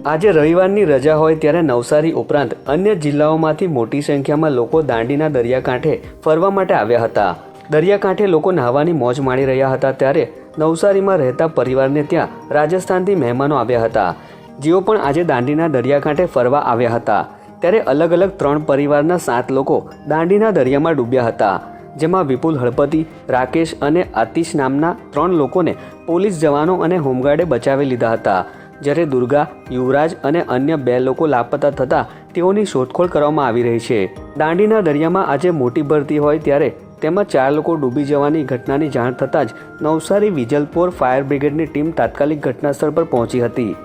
આજે રવિવારની રજા હોય ત્યારે નવસારી ઉપરાંત અન્ય જિલ્લાઓમાંથી મોટી સંખ્યામાં લોકો દાંડીના દરિયાકાંઠે ફરવા માટે આવ્યા હતા. દરિયાકાંઠે લોકો નહાવાની મોજ માણી રહ્યા હતા ત્યારે નવસારીમાં રહેતા પરિવારને ત્યાં રાજસ્થાનથી મહેમાનો આવ્યા હતા. જેઓ પણ આજે દાંડીના દરિયાકાંઠે ફરવા આવ્યા હતા. ત્યારે અલગ અલગ ત્રણ પરિવારના સાત લોકો દાંડીના દરિયામાં ડૂબ્યા હતા, જેમાં વિપુલ હળપતિ, રાકેશ અને આતિશ નામના ત્રણ લોકોને પોલીસ જવાનો અને હોમગાર્ડે બચાવી લીધા હતા. જ્યારે દુર્ગા, યુવરાજ અને અન્ય બે લોકો લાપતા થતાં તેઓની શોધખોળ કરવામાં આવી રહી છે. દાંડીના દરિયામાં આજે મોટી ભરતી હોય ત્યારે તેમાં ચાર લોકો ડૂબી જવાની ઘટનાની જાણ થતાં જ નવસારી વિજલપોર ફાયર બ્રિગેડની ટીમ તાત્કાલિક ઘટનાસ્થળ પર પહોંચી હતી.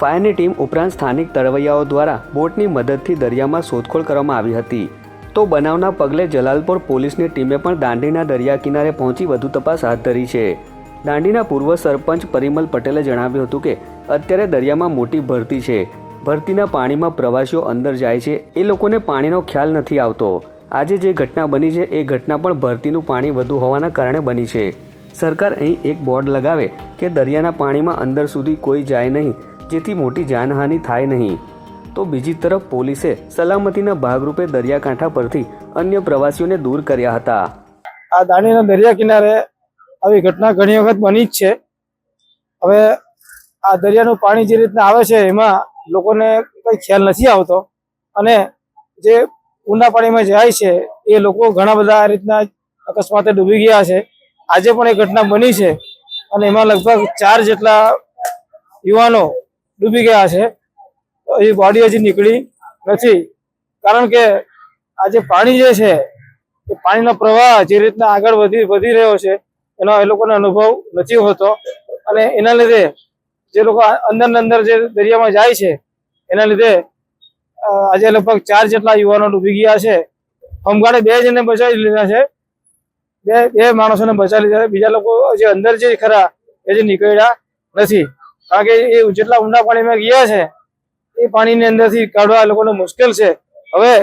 ફાયરની ટીમ ઉપરાંત સ્થાનિક તરવૈયાઓ દ્વારા બોટની મદદથી દરિયામાં શોધખોળ કરવામાં આવી હતી. તો બનાવના પગલે જલાલપોર પોલીસની ટીમે પણ દાંડીના દરિયા કિનારે પહોંચી વધુ તપાસ હાથ ધરી છે. દાંડીના પૂર્વ સરપંચ પરિમલ પટેલે જણાવ્યું હતું કે, અત્યારે દરિયામાં મોટી ભરતી છે. ભરતીના પાણીમાં પ્રવાસીઓ અંદર જાય છે. એ લોકોને પાણીનો ખ્યાલ નથી આવતો. આજે જે ઘટના બની છે, એ ઘટના પણ ભરતીનું પાણી વધુ હોવાના કારણે બની છે. સરકાર અહીં એક બોર્ડ લગાવે કે દરિયાના પાણીમાં અંદર સુધી કોઈ જાય નહીં, જેથી મોટી જાનહાનિ થાય નહીં. તો બીજી તરફ પોલીસે સલામતીના ભાગરૂપે દરિયાકાંઠા પરથી અન્ય પ્રવાસીઓને દૂર કર્યા હતા. આ દાંડીના દરિયા કિનારે આવી ઘટના ઘણી વખત બની જ છે. હવે આ દરિયાનું પાણી જે રીતના આવે છે, એમાં લોકોને કઈ ખ્યાલ નથી આવતો. અને જે ઊંડા પાણીમાં જાય છે, એ લોકો ઘણા બધા આ રીતના અકસ્માતે ડૂબી ગયા છે. આજે પણ એ ઘટના બની છે અને એમાં લગભગ ચાર જેટલા યુવાનો ડૂબી ગયા છે. એ બોડી હજી નીકળી નથી. કારણ કે આ જે પાણી જે છે, એ પાણીનો પ્રવાહ જે રીતના આગળ વધી વધી રહ્યો છે એનો એ લોકોને અનુભવ નથી હોતો. અને એના લીધે જે લોકો અંદર અંદર જે દરિયામાં જાય છે, એના લીધે આજે લગભગ ચાર જેટલા યુવાનો ડૂબી ગયા છે. હોમગાર્ડે બે જણને બચાવી લીધા છે. બે બે માણસોને બચાવી લીધા બીજા લોકો જે અંદર જે ખરા, એ જે નીકળ્યા નથી. કારણ કે એ જેટલા ઊંડા પાણીમાં ગયા છે, એ પાણીની અંદરથી કાઢવા લોકોને મુશ્કેલ છે. હવે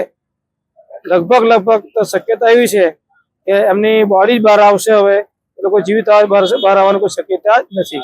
લગભગ લગભગ તો શક્યતા એવી છે કે એમની બોડી જ બહાર આવશે હવે. લોકો જીવિત બહાર આવવાની કોઈ શક્યતા નથી.